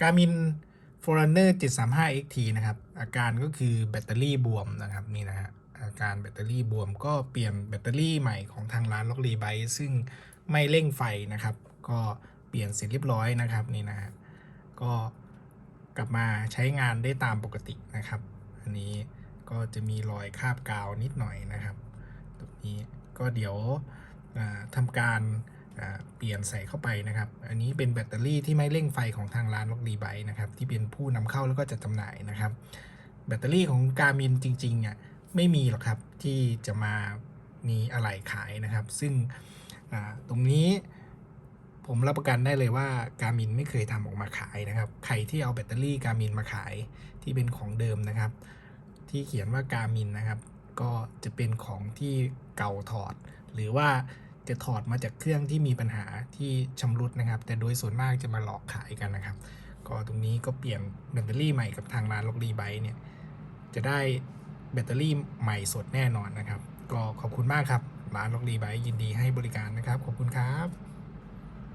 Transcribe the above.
Garmin Forerunner 735 XT นะครับ อาการก็คือแบตเตอรี่บวมนะครับนี่นะฮะอาการแบตเตอรี่บวมก็เปลี่ยนแบตเตอรี่ใหม่ของทางร้านล็อกรีไบซึ่งไม่เร่งไฟนะครับ ก็เปลี่ยนเสร็จเรียบร้อยนะครับนี่นะฮะก็กลับมาใช้งานได้ตามปกตินะครับ อันนี้ก็จะมีรอยคราบกาวนิดหน่อยนะครับตรงนี้ก็เดี๋ยวทำการ เปลี่ยนใส่เข้าไปนะครับ อันนี้เป็นแบตเตอรี่ที่ไม่เร่งไฟของทางร้านล็อกดีไบนะครับ ที่เป็นผู้นำเข้าแล้วก็จัดจำหน่ายนะครับ แบตเตอรี่ของการมินจริงๆอะไม่มีหรอกครับที่จะมามีอะไรขายนะครับ ซึ่งตรงนี้ผมรับประกันได้เลยว่าการมินไม่เคยทำออกมาขายนะครับ ใครที่เอาแบตเตอรี่การมินมาขายที่เป็นของเดิมนะครับ ที่เขียนว่าการมินนะครับ ก็จะเป็นของที่เก่าถอด หรือว่า จะถอดมาจากเครื่องที่มีปัญหาที่ชำรุดนะครับ แต่โดยส่วนมากจะมาหลอกขายกันนะครับ ก็ตรงนี้ก็เปลี่ยนแบตเตอรี่ใหม่กับทางร้านล็อกดีไบเนี่ยจะได้แบตเตอรี่ใหม่สดแน่นอนนะครับ ก็ขอบคุณมากครับร้านล็อกดีไบยินดีให้บริการนะครับขอบคุณครับ